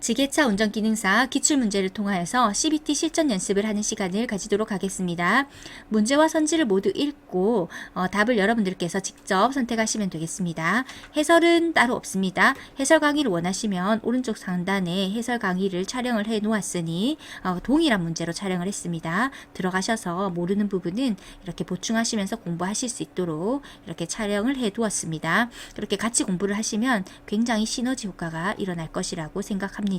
지게차 운전 기능사 기출 문제를 통하여서 CBT 실전 연습을 하는 시간을 가지도록 하겠습니다. 문제와 선지를 모두 읽고 어, 답을 여러분들께서 직접 선택하시면 되겠습니다. 해설은 따로 없습니다. 해설 강의를 원하시면 오른쪽 상단에 해설 강의를 촬영을 해 놓았으니 어, 동일한 문제로 촬영을 했습니다. 들어가셔서 모르는 부분은 이렇게 보충하시면서 공부하실 수 있도록 이렇게 촬영을 해 두었습니다. 그렇게 같이 공부를 하시면 굉장히 시너지 효과가 일어날 것이라고 생각합니다.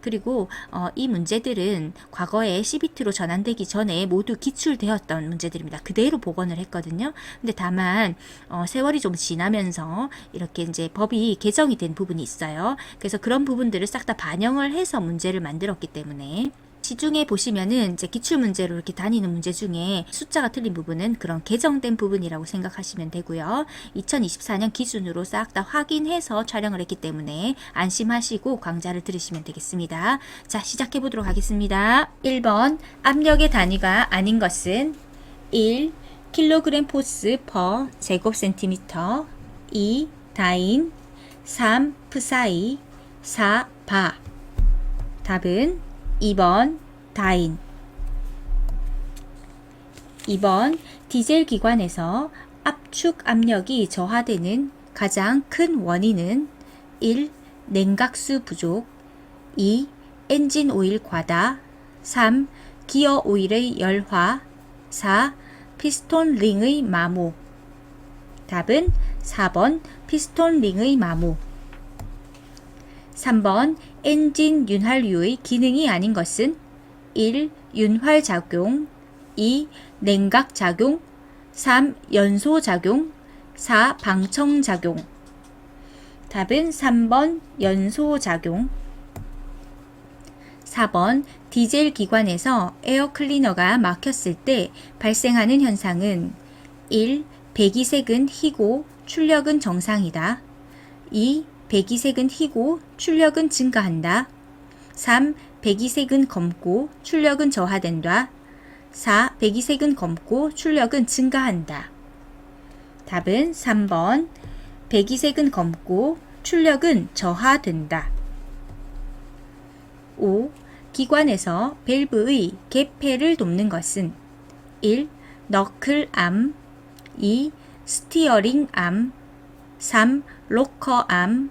그리고 어, 이 문제들은 과거에 CBT로 전환되기 전에 모두 기출되었던 문제들입니다. 그대로 복원을 했거든요. 근데 다만 어, 세월이 좀 지나면서 이렇게 이제 법이 개정이 된 부분이 있어요. 그래서 그런 부분들을 싹 다 반영을 해서 문제를 만들었기 때문에 시중에 보시면은 이제 기출 문제로 이렇게 다니는 문제 중에 숫자가 틀린 부분은 그런 개정된 부분이라고 생각하시면 되고요. 2024년 기준으로 싹 다 확인해서 촬영을 했기 때문에 안심하시고 강좌를 들으시면 되겠습니다. 자, 시작해 보도록 하겠습니다. 1번 압력의 단위가 아닌 것은 1. 킬로그램 포스 퍼 제곱 센티미터 2. 다인 3. 프사이 4. 바 답은 2번 다인 2번 디젤 기관에서 압축 압력이 저하되는 가장 큰 원인은 1. 냉각수 부족 2. 엔진 오일 과다 3. 기어 오일의 열화 4. 피스톤 링의 마모 답은 4번 피스톤 링의 마모 3번 엔진 윤활유의 기능이 아닌 것은 1. 윤활작용 2. 냉각작용 3. 연소작용 4. 방청작용 답은 3번 연소작용 4번 디젤 기관에서 에어 클리너가 막혔을 때 발생하는 현상은 1. 배기색은 희고 출력은 정상이다. 2. 배기색은 희고 출력은 증가한다. 3. 배기색은 검고 출력은 저하된다. 4. 배기색은 검고 출력은 증가한다. 답은 3번. 배기색은 검고 출력은 저하된다. 5. 기관에서 밸브의 개폐를 돕는 것은 1. 너클 암 2. 스티어링 암 3. 로커 암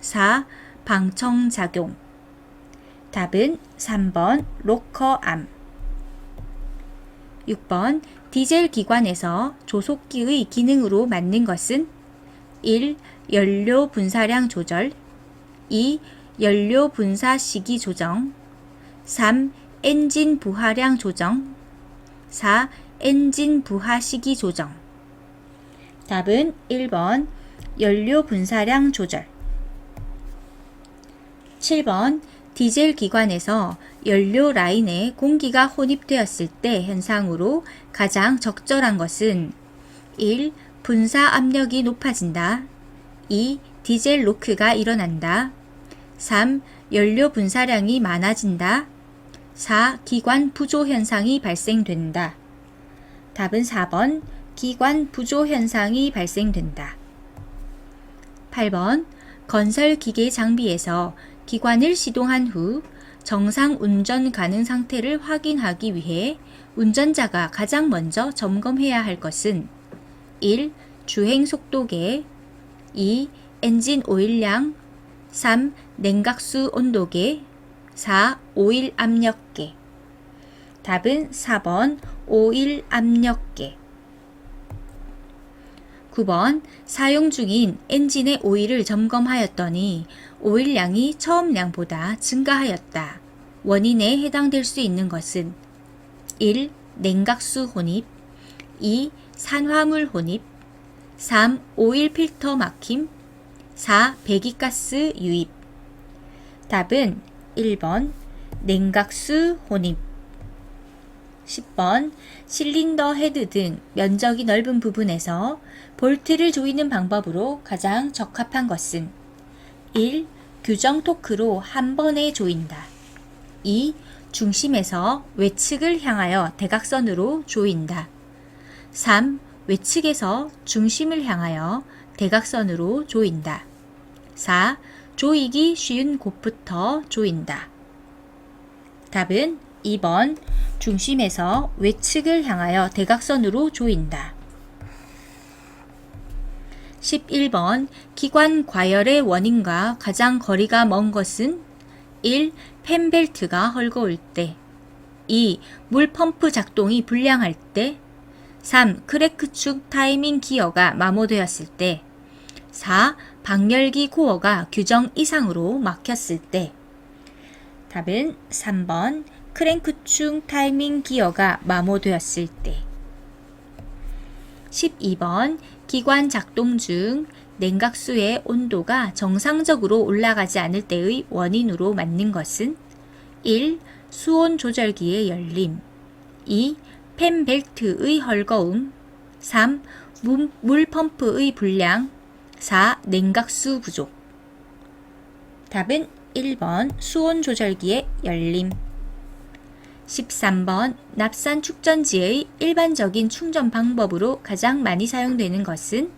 4. 방청작용 답은 3번 로커암 6번 디젤 기관에서 조속기의 기능으로 맞는 것은 1. 연료 분사량 조절 2. 연료 분사 시기 조정 3. 엔진 부하량 조정 4. 엔진 부하 시기 조정 답은 1번 연료 분사량 조절 7번 디젤 기관에서 연료 라인에 공기가 혼입되었을 때 현상으로 가장 적절한 것은 1. 분사 압력이 높아진다. 2. 디젤 로크가 일어난다. 3. 연료 분사량이 많아진다. 4. 기관 부조 현상이 발생된다. 답은 4번 기관 부조 현상이 발생된다. 8번 건설 기계 장비에서 기관을 시동한 후 정상 운전 가능 상태를 확인하기 위해 운전자가 가장 먼저 점검해야 할 것은 1. 주행 속도계 2. 엔진 오일량 3. 냉각수 온도계 4. 오일 압력계 답은 4번 오일 압력계 9번 사용 중인 엔진의 오일을 점검하였더니 오일량이 처음량보다 증가하였다. 원인에 해당될 수 있는 것은 1. 냉각수 혼입 2. 산화물 혼입 3. 오일 필터 막힘 4. 배기가스 유입 답은 1번 냉각수 혼입 10번 실린더 헤드 등 면적이 넓은 부분에서 볼트를 조이는 방법으로 가장 적합한 것은 1. 규정 토크로 한 번에 조인다. 2. 중심에서 외측을 향하여 대각선으로 조인다. 3. 외측에서 중심을 향하여 대각선으로 조인다. 4. 조이기 쉬운 곳부터 조인다. 답은 2번 중심에서 외측을 향하여 대각선으로 조인다. 11번 기관 과열의 원인과 가장 거리가 먼 것은 1. 펜벨트가 헐거울 때 2. 물 펌프 작동이 불량할 때 3. 크래크축 타이밍 기어가 마모되었을 때 4. 방열기 코어가 규정 이상으로 막혔을 때 답은 3번 크랭크축 타이밍 기어가 마모되었을 때 12번 기관 작동 중 냉각수의 온도가 정상적으로 올라가지 않을 때의 원인으로 맞는 것은 1. 수온 조절기의 열림 2. 펜벨트의 헐거움 3. 물, 물 펌프의 불량 4. 냉각수 부족 답은 1번 수온 조절기의 열림 13번 납산 축전지의 일반적인 충전 방법으로 가장 많이 사용되는 것은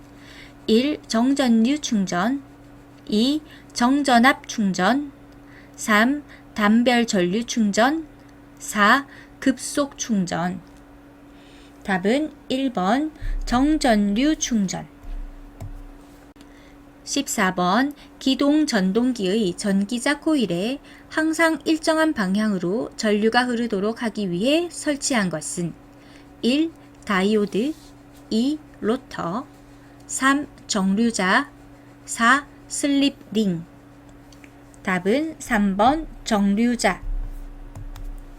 1. 정전류 충전 2. 정전압 충전 3. 단별 전류 충전 4. 급속 충전 답은 1번 정전류 충전 14번 기동 전동기의 전기자 코일에 항상 일정한 방향으로 전류가 흐르도록 하기 위해 설치한 것은 1. 다이오드 2. 로터 3. 정류자 4. 슬립 링 답은 3번 정류자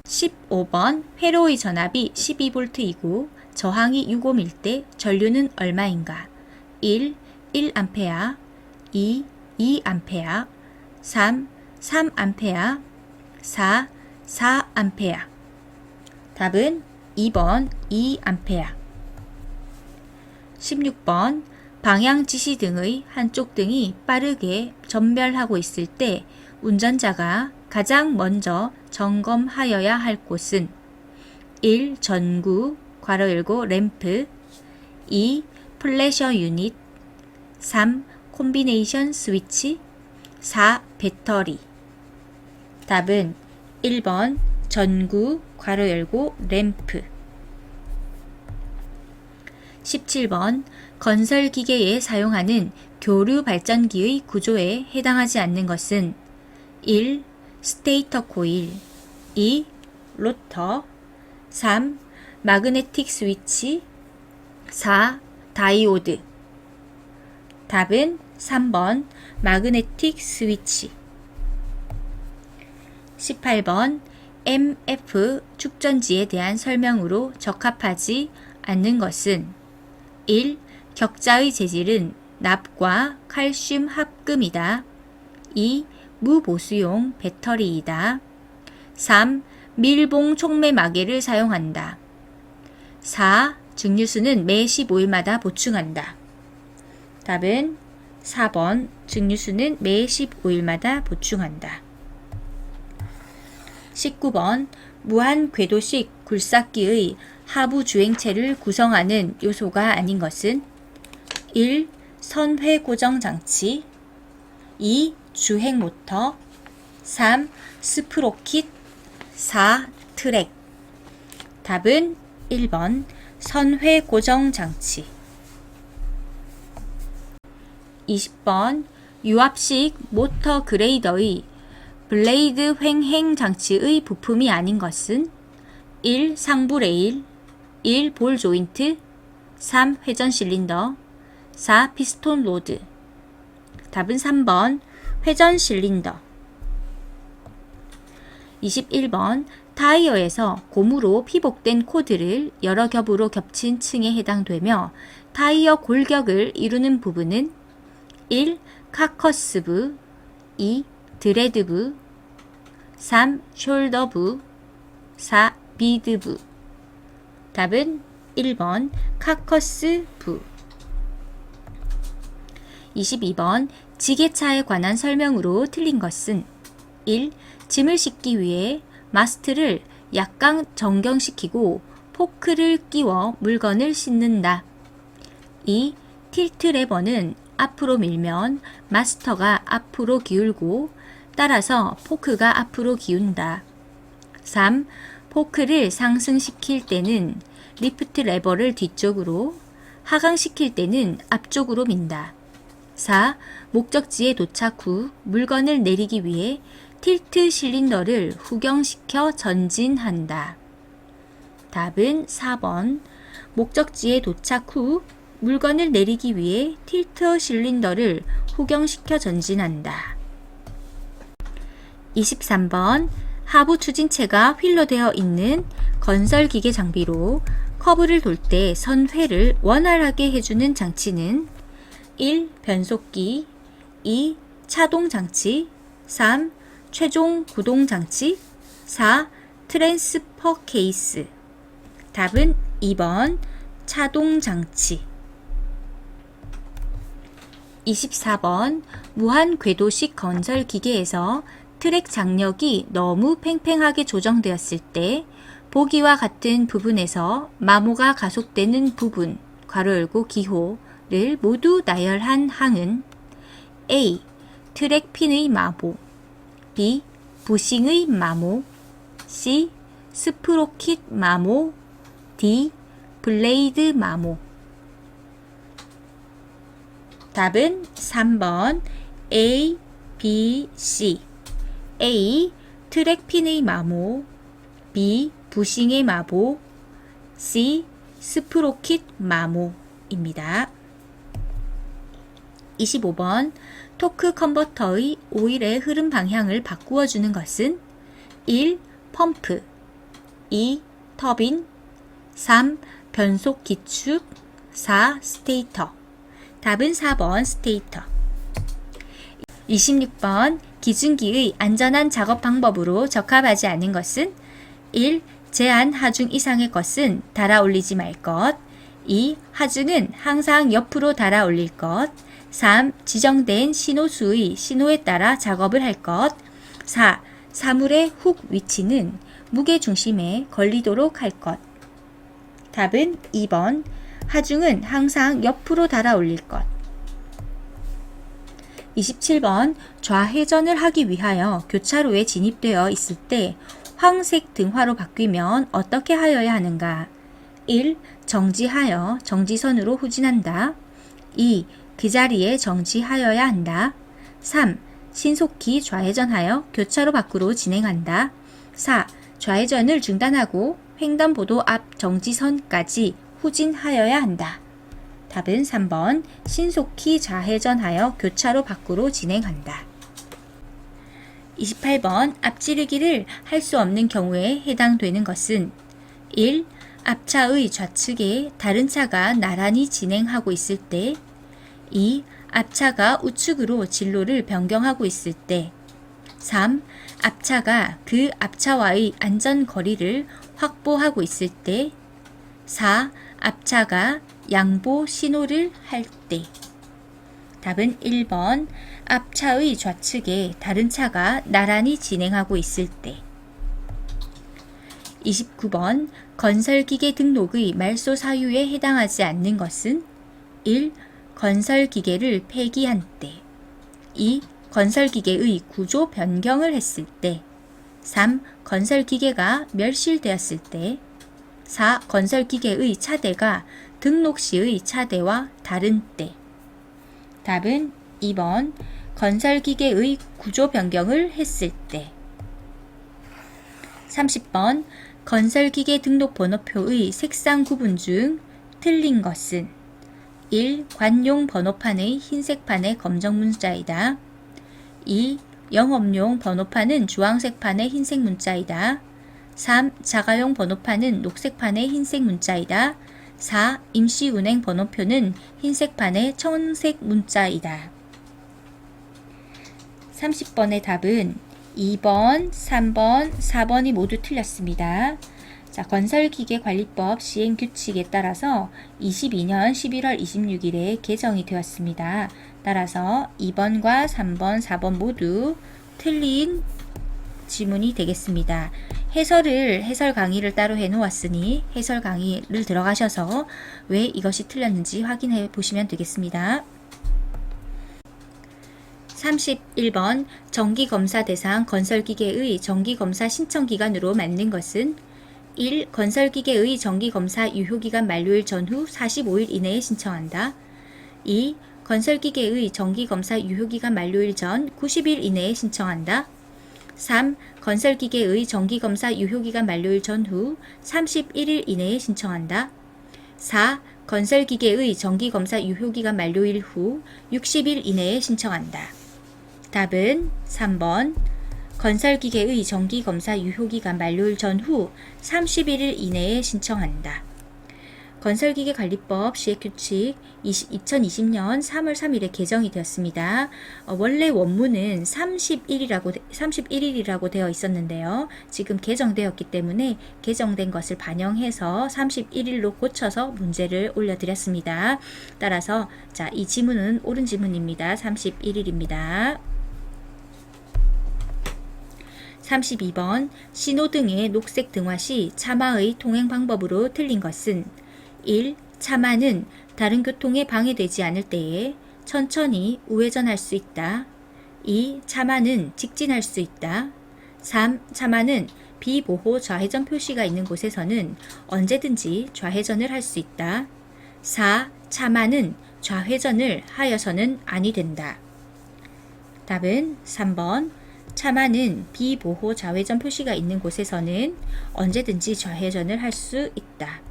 15번 회로의 전압이 12V이고 저항이 6옴일 때 전류는 얼마인가? 1. 1A 2. 2A 3. 3A 4. 4A 답은 2번 2A 16번 방향 지시 등의 한쪽 등이 빠르게 전멸하고 있을 때 운전자가 가장 먼저 점검하여야 할 곳은 1. 전구, 괄호 열고 램프 2. 플래셔 유닛 3. 콤비네이션 스위치 4. 배터리 답은 1번 전구, 괄호 열고 램프 17번 건설 기계에 사용하는 교류 발전기의 구조에 해당하지 않는 것은 1. 스테이터 코일 2. 로터 3. 마그네틱 스위치 4. 다이오드 답은 3번 마그네틱 스위치 18번 MF 축전지에 대한 설명으로 적합하지 않는 것은 1. 격자의 재질은 납과 칼슘 합금이다. 2. 무보수용 배터리이다. 3. 밀봉 촉매 마개를 사용한다. 4. 증류수는 매 15일마다 보충한다. 답은 4번 증류수는 매 15일마다 보충한다. 19번 무한 궤도식 굴삭기의 하부 주행체를 구성하는 요소가 아닌 것은 1. 선회 고정 장치 2. 주행 모터 3. 스프로킷 4. 트랙 답은 1번 선회 고정 장치 20번 유압식 모터 그레이더의 블레이드 횡행 장치의 부품이 아닌 것은 1. 상부 레일 1. 볼 조인트 3. 회전 실린더 4. 피스톤 로드 답은 3번 회전 실린더 21번 타이어에서 고무로 피복된 코드를 여러 겹으로 겹친 층에 해당되며 타이어 골격을 이루는 부분은 1. 카커스부 2. 드레드부 3. 숄더부 4. 비드부 답은 1번 카커스부 22번 지게차에 관한 설명으로 틀린 것은 1. 짐을 싣기 위해 마스트를 약간 정경시키고 포크를 끼워 물건을 싣는다. 2. 틸트 레버는 앞으로 밀면 마스터가 앞으로 기울고 따라서 포크가 앞으로 기운다. 3. 포크를 상승시킬 때는 리프트 레버를 뒤쪽으로, 하강시킬 때는 앞쪽으로 민다. 4. 목적지에 도착 후 물건을 내리기 위해 틸트 실린더를 후경시켜 전진한다. 답은 4번. 목적지에 도착 후 물건을 내리기 위해 틸트 실린더를 후경시켜 전진한다. 23번. 하부 추진체가 휠로되어 있는 건설 기계 장비로 커브를 돌 때 선회를 원활하게 해주는 장치는 1. 변속기 2. 차동 장치 3. 최종 구동 장치 4. 트랜스퍼 케이스 답은 2번 차동 장치 24번 무한 궤도식 건설 기계에서 트랙 장력이 너무 팽팽하게 조정되었을 때 보기와 같은 부분에서 마모가 가속되는 부분 괄호 열고 기호를 모두 나열한 항은 A. 트랙 핀의 마모 B. 부싱의 마모 C. 스프로킷 마모 D. 블레이드 마모 답은 3번 A, B, C A. 트랙 핀의 마모 B. 부싱의 마모 C. 스프로킷 마모입니다. 25번 토크 컨버터의 오일의 흐름 방향을 바꾸어 주는 것은 1. 펌프 2. 터빈 3. 변속 기축 4. 스테이터 답은 4번 스테이터 26번 기중기의 안전한 작업 방법으로 적합하지 않은 것은 1. 제한 하중 이상의 것은 달아 올리지 말 것 2. 하중은 항상 옆으로 달아 올릴 것 3. 지정된 신호수의 신호에 따라 작업을 할 것 4. 사물의 훅 위치는 무게 중심에 걸리도록 할 것. 답은 2번. 하중은 항상 옆으로 달아 올릴 것. 27번. 좌회전을 하기 위하여 교차로에 진입되어 있을 때 황색 등화로 바뀌면 어떻게 하여야 하는가? 1. 정지하여 정지선으로 후진한다. 2. 그 자리에 정지하여야 한다. 3. 신속히 좌회전하여 교차로 밖으로 진행한다. 4. 좌회전을 중단하고 횡단보도 앞 정지선까지 후진하여야 한다. 답은 3번 신속히 좌회전하여 교차로 밖으로 진행한다. 28번 앞지르기를 할 수 없는 경우에 해당되는 것은 1. 앞차의 좌측에 다른 차가 나란히 진행하고 있을 때 2. 앞차가 우측으로 진로를 변경하고 있을 때 3. 앞차가 그 앞차와의 안전 거리를 확보하고 있을 때 4. 앞차가 양보 신호를 할 때. 답은 1번. 앞차의 좌측에 다른 차가 나란히 진행하고 있을 때. 29번. 건설기계 등록의 말소 사유에 해당하지 않는 것은 1. 건설기계를 폐기한 때. 2. 건설기계의 구조 변경을 했을 때. 3. 건설기계가 멸실되었을 때. 4. 건설기계의 차대가 등록 시의 차대와 다른 때. 답은 2번. 건설기계의 구조 변경을 했을 때. 30번. 건설기계 등록 번호표의 색상 구분 중 틀린 것은 1. 관용 번호판의 흰색 판의 검정 문자이다. 2. 영업용 번호판은 주황색 판의 흰색 문자이다. 3. 자가용 번호판은 녹색 판의 흰색 문자이다. 4. 임시운행 번호표는 흰색 판의 청색 문자이다. 30번의 답은 2번, 3번, 4번이 모두 틀렸습니다. 자, 건설기계관리법 시행규칙에 따라서 22년 11월 26일에 개정이 되었습니다. 따라서 2번과 3번, 4번 모두 틀린 지문이 되겠습니다. 해설을 해설 강의를 따로 해 놓았으니 해설 강의를 들어가셔서 왜 이것이 틀렸는지 확인해 보시면 되겠습니다. 31번 정기검사 대상 건설기계의 정기검사 신청 기간으로 맞는 것은 1. 건설기계의 정기검사 유효기간 만료일 전후 45일 이내에 신청한다. 2. 건설기계의 정기검사 유효기간 만료일 전 90일 이내에 신청한다. 3. 건설기계의 정기검사 유효기간 만료일 전후 31일 이내에 신청한다. 4. 건설기계의 정기검사 유효기간 만료일 후 60일 이내에 신청한다. 답은 3번. 건설기계의 정기검사 유효기간 만료일 전후 31일 이내에 신청한다. 건설기계 관리법 시행규칙 2020년 3월 3일에 개정이 되었습니다. 어, 원래 원문은 31일이라고 31일이라고 되어 있었는데요. 지금 개정되었기 때문에 개정된 것을 반영해서 31일로 고쳐서 문제를 올려드렸습니다. 따라서 자, 이 지문은 옳은 지문입니다. 31일입니다. 32번 신호등의 녹색 등화 시 차마의 통행 방법으로 틀린 것은 1. 차마는 다른 교통에 방해되지 않을 때에 천천히 우회전할 수 있다. 2. 차마는 직진할 수 있다. 3. 차마는 비보호 좌회전 표시가 있는 곳에서는 언제든지 좌회전을 할 수 있다. 4. 차마는 좌회전을 하여서는 아니 된다. 답은 3번. 차마는 비보호 좌회전 표시가 있는 곳에서는 언제든지 좌회전을 할 수 있다.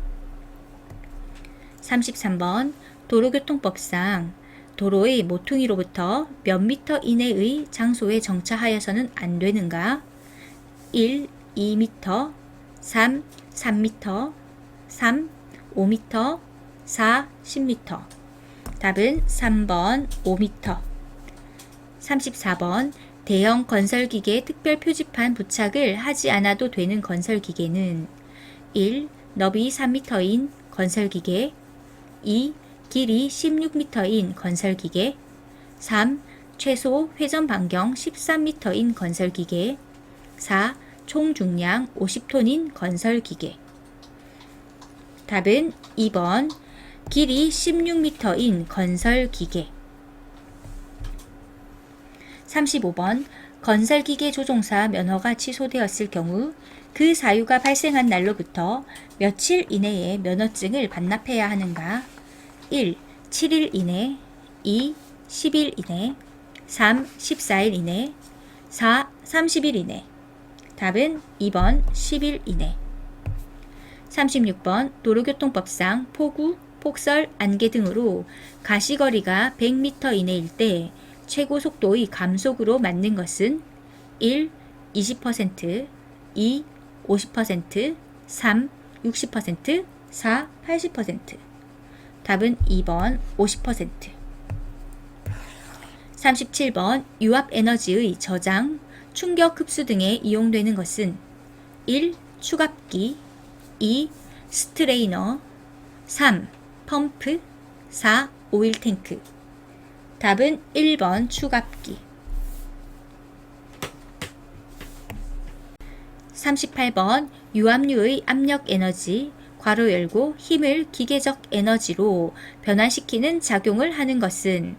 33번 도로교통법상 도로의 모퉁이로부터 몇 미터 이내의 장소에 정차하여서는 안 되는가? 1. 2미터 3. 3미터 3. 5미터 4. 10미터 답은 3번 5미터 34번 대형 건설기계 특별 표지판 부착을 하지 않아도 되는 건설기계는 1. 너비 3m인 건설기계 2. 길이 16m인 건설기계 3. 최소 회전 반경 13m인 건설기계 4. 총 중량 50톤인 건설기계 답은 2번 길이 16m인 건설기계 35번 건설기계 조종사 면허가 취소되었을 경우 그 사유가 발생한 날로부터 며칠 이내에 면허증을 반납해야 하는가? 1. 7일 이내 2. 10일 이내 3. 14일 이내 4. 30일 이내 답은 2번 10일 이내 36번 도로교통법상 폭우, 폭설, 안개 등으로 가시거리가 100m 이내일 때 최고 속도의 감속으로 맞는 것은 1. 20% 2. 50% 3. 60% 4. 80% 답은 2번 50% 37번 유압 에너지의 저장, 충격 흡수 등에 이용되는 것은 1. 추갑기 2. 스트레이너 3. 펌프 4. 오일 탱크 답은 1번 추갑기 38번 유압류의 압력 에너지 괄호 열고 힘을 기계적 에너지로 변환시키는 작용을 하는 것은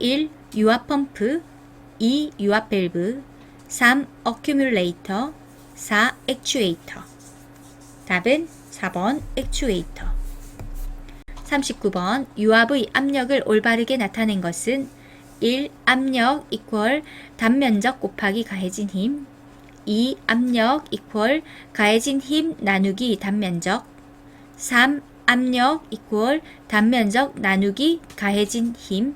1. 유압 펌프 2. 유압 밸브 3. 어큐뮬레이터 4. 액추에이터 답은 4번 액추에이터 39번 유압의 압력을 올바르게 나타낸 것은 1. 압력 이퀄 단면적 곱하기 가해진 힘 2. 압력 이퀄 가해진 힘 나누기 단면적 3. 압력 이퀄 단면적 나누기 가해진 힘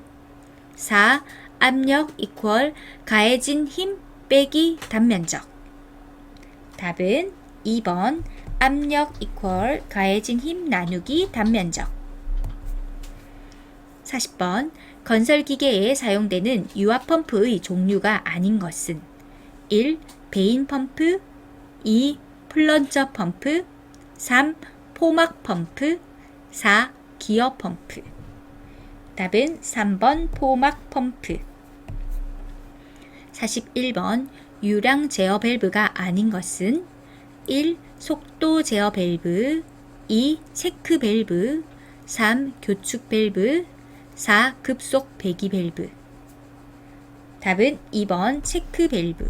4. 압력 이퀄 가해진 힘 빼기 단면적 답은 2번 압력 이퀄 가해진 힘 나누기 단면적 40번 건설기계에 사용되는 유압 펌프의 종류가 아닌 것은 1. 베인 펌프 2. 플런저 펌프 3. 포막 펌프 4. 기어 펌프 답은 3번 포막 펌프 41번 유량 제어 밸브가 아닌 것은 1. 속도 제어 밸브 2. 체크 밸브 3. 교축 밸브 4. 급속 배기 밸브 답은 2번 체크 밸브.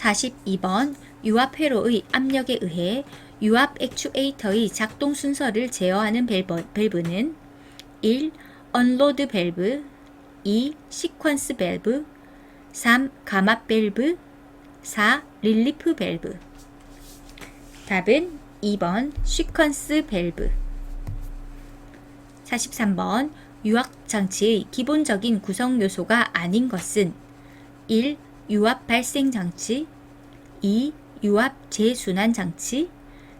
42번 유압 회로의 압력에 의해 유압 액추에이터의 작동 순서를 제어하는 밸브, 밸브는 1. 언로드 밸브 2. 시퀀스 밸브 3. 감압 밸브 4. 릴리프 밸브 답은 2번 시퀀스 밸브 43번 유압 장치의 기본적인 구성 요소가 아닌 것은 1. 유압 발생 장치 2. 유압 재순환 장치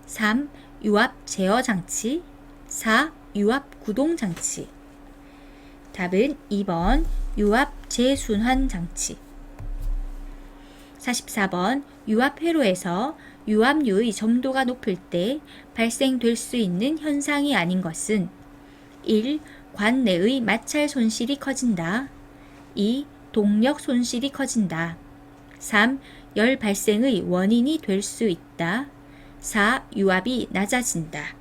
3. 유압 제어 장치 4. 유압 구동 장치 답은 2번 유압 재순환 장치 44번 유압 회로에서 유압류의 점도가 높을 때 발생될 수 있는 현상이 아닌 것은 1. 관 내의 마찰 손실이 커진다. 2. 동력 손실이 커진다. 3. 열 발생의 원인이 될 수 있다. 4. 유압이 낮아진다.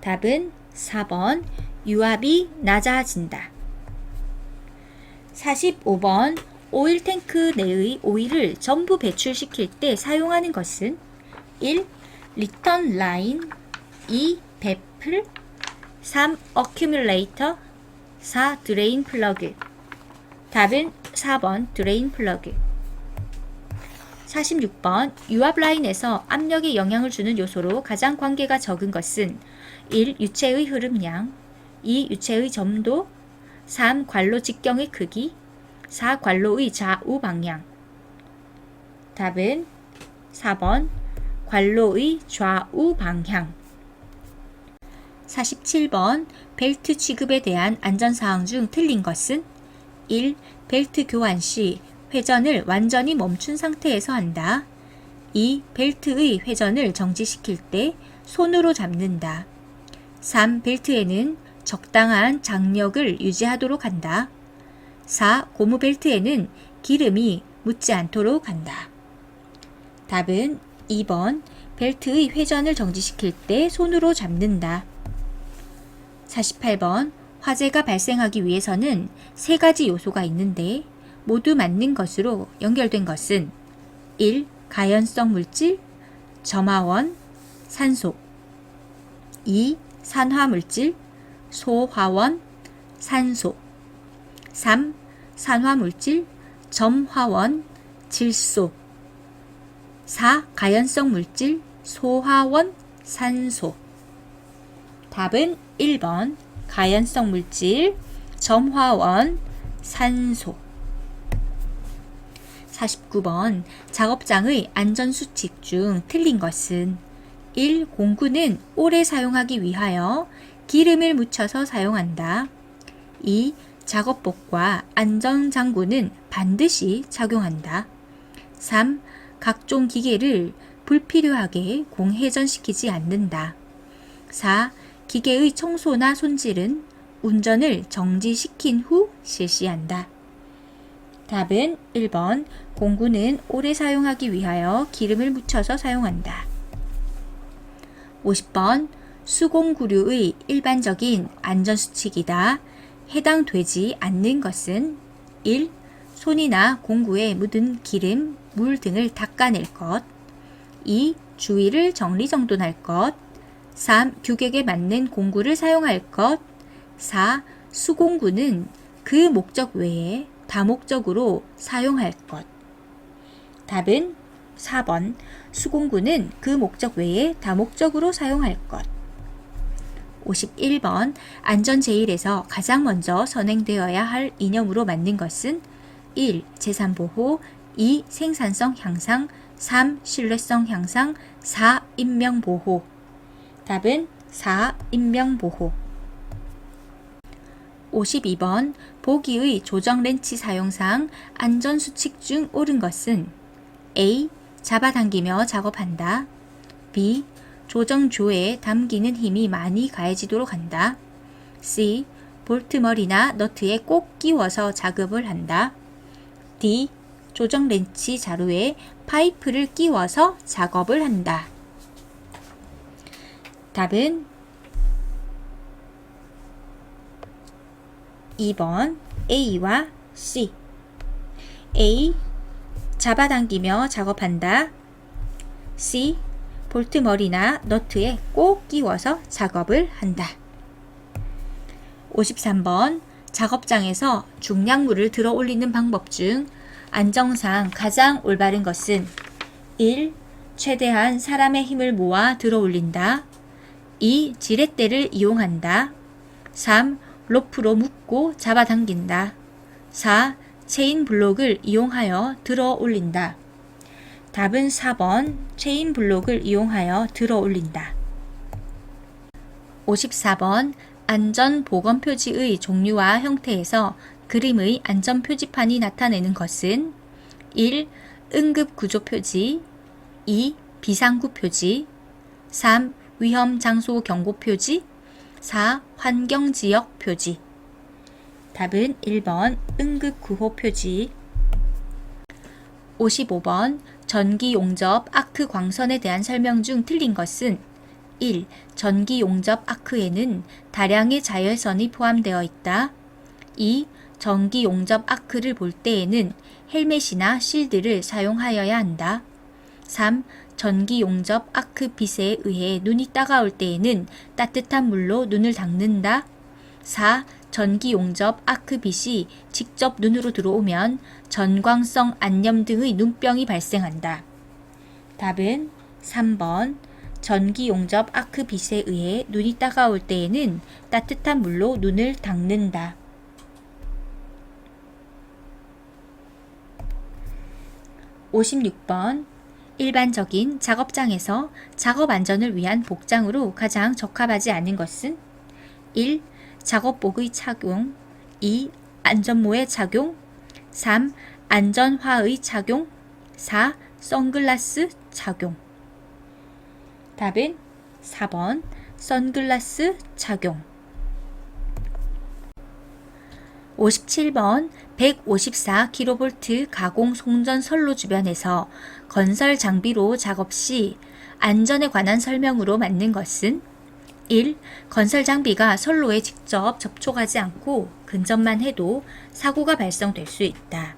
답은 4번 유압이 낮아진다. 45번 오일 탱크 내의 오일을 전부 배출시킬 때 사용하는 것은 1. 리턴 라인 2. 배플 3. 어큐뮬레이터 4. 드레인 플러그 답은 4번 드레인 플러그 46번 유압 라인에서 압력에 영향을 주는 요소로 가장 관계가 적은 것은 1. 유체의 흐름량 2. 유체의 점도 3. 관로 직경의 크기 4. 관로의 좌우 방향 답은 4번 관로의 좌우 방향 47번 벨트 취급에 대한 안전사항 중 틀린 것은 1. 벨트 교환 시 회전을 완전히 멈춘 상태에서 한다. 2. 벨트의 회전을 정지시킬 때 손으로 잡는다. 3. 벨트에는 적당한 장력을 유지하도록 한다. 4. 고무 벨트에는 기름이 묻지 않도록 한다. 답은 2번 벨트의 회전을 정지시킬 때 손으로 잡는다. 48번 화재가 발생하기 위해서는 세 가지 요소가 있는데 모두 맞는 것으로 연결된 것은 1. 가연성 물질, 점화원, 산소 2. 산화 물질, 소화원, 산소 3. 산화 물질, 점화원, 질소 4. 가연성 물질, 소화원, 산소 답은 1번 가연성 물질, 점화원, 산소 49번 작업장의 안전수칙 중 틀린 것은 1. 공구는 오래 사용하기 위하여 기름을 묻혀서 사용한다. 2. 작업복과 안전장구는 반드시 착용한다. 3. 각종 기계를 불필요하게 공회전시키지 않는다. 4. 기계의 청소나 손질은 운전을 정지시킨 후 실시한다. 답은 1번 공구는 오래 사용하기 위하여 기름을 묻혀서 사용한다. 50번 수공구류의 일반적인 안전수칙이다. 해당되지 않는 것은 1. 손이나 공구에 묻은 기름, 물 등을 닦아낼 것 2. 주위를 정리정돈할 것 3. 규격에 맞는 공구를 사용할 것 4. 수공구는 그 목적 외에 다목적으로 사용할 것. 답은 4번. 수공구는 그 목적 외에 다목적으로 사용할 것. 51번. 안전제일에서 가장 먼저 선행되어야 할 이념으로 맞는 것은 1. 재산보호 2. 생산성 향상 3. 신뢰성 향상 4. 인명보호 답은 4. 인명보호 52번 보기의 조정 렌치 사용상 안전수칙 중 옳은 것은 A. 잡아당기며 작업한다. B. 조정조에 담기는 힘이 많이 가해지도록 한다. C. 볼트머리나 너트에 꼭 끼워서 작업을 한다. D. 조정 렌치 자루에 파이프를 끼워서 작업을 한다. 답은 2번 A와 C. A. 잡아당기며 작업한다. C. 볼트 머리나 너트에 꼭 끼워서 작업을 한다. 53번 작업장에서 중량물을 들어 올리는 방법 중 안정상 가장 올바른 것은 1. 최대한 사람의 힘을 모아 들어 올린다. 2. 지렛대를 이용한다. 3. 로프로 묶고 잡아당긴다. 4. 체인 블록을 이용하여 들어 올린다. 답은 4번 체인 블록을 이용하여 들어 올린다. 54번 안전 보건 표지의 종류와 형태에서 그림의 안전 표지판이 나타내는 것은 1. 응급 구조 표지 2. 비상구 표지 3. 위험 장소 경고 표지 4. 환경 지역 표지 답은 1번 응급 구호 표지 55번 전기 용접 아크 광선에 대한 설명 중 틀린 것은 1. 전기 용접 아크에는 다량의 자열선이 포함되어 있다. 2. 전기 용접 아크를 볼 때에는 헬멧이나 실드를 사용하여야 한다. 3. 전기 용접 아크 빛에 의해 눈이 따가울 때에는 따뜻한 물로 눈을 닦는다. 4. 전기 용접 아크 빛이 직접 눈으로 들어오면 전광성 안염 등의 눈병이 발생한다. 답은 3번. 전기 용접 아크 빛에 의해 눈이 따가울 때에는 따뜻한 물로 눈을 닦는다. 56번 일반적인 작업장에서 작업 안전을 위한 복장으로 가장 적합하지 않은 것은 1. 작업복의 착용 2. 안전모의 착용 3. 안전화의 착용 4. 선글라스 착용 답은 4번 선글라스 착용 57번 154kV 가공 송전 선로 주변에서 건설 장비로 작업 시 안전에 관한 설명으로 맞는 것은 1. 건설 장비가 선로에 직접 접촉하지 않고 근접만 해도 사고가 발생될 수 있다.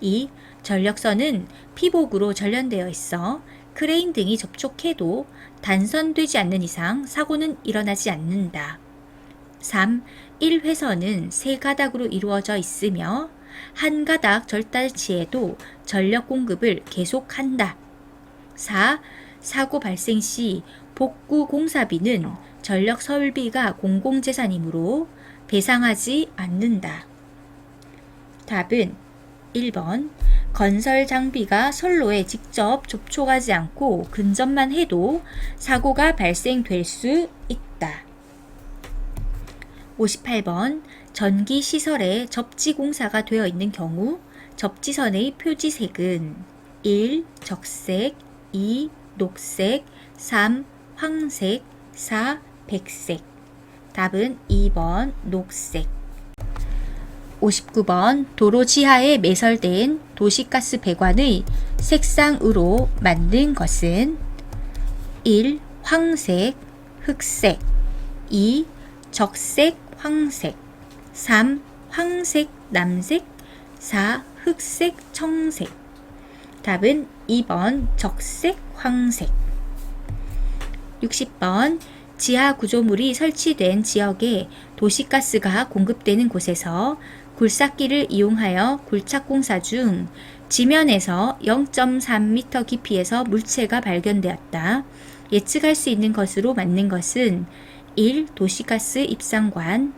2. 전력선은 피복으로 전련되어 있어 크레인 등이 접촉해도 단선되지 않는 이상 사고는 일어나지 않는다. 3. 1회선은 세 가닥으로 이루어져 있으며 한 가닥 절단치에도 전력 공급을 계속한다. 4. 사고 발생 시 복구 공사비는 전력 설비가 공공재산이므로 배상하지 않는다. 답은 1번 건설 장비가 선로에 직접 접촉하지 않고 근접만 해도 사고가 발생될 수 있다. 58번 전기 시설에 접지 공사가 되어 있는 경우 접지선의 표지색은 1. 적색 2. 녹색 3. 황색 4. 백색 답은 2번 녹색 59번 도로 지하에 매설된 도시가스 배관의 색상으로 만든 것은 1. 황색, 흑색 2. 적색, 황색 3. 황색, 남색 4. 흑색, 청색 답은 2번 적색, 황색 60번 지하 구조물이 설치된 지역에 도시가스가 공급되는 곳에서 굴삭기를 이용하여 굴착 공사 중 지면에서 0.3m 깊이에서 물체가 발견되었다. 예측할 수 있는 것으로 맞는 것은 1. 도시가스 입상관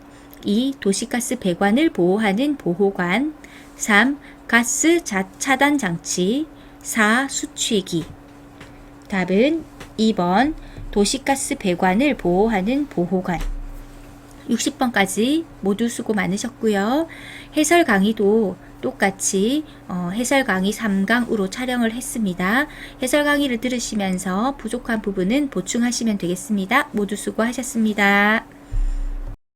2. 도시가스 배관을 보호하는 보호관 3. 가스 자, 차단 장치 4. 수취기 답은 2번 도시가스 배관을 보호하는 보호관 60번까지 모두 수고 많으셨고요. 해설 강의도 똑같이 어, 해설 강의 3강으로 촬영을 했습니다. 해설 강의를 들으시면서 부족한 부분은 보충하시면 되겠습니다. 모두 수고하셨습니다.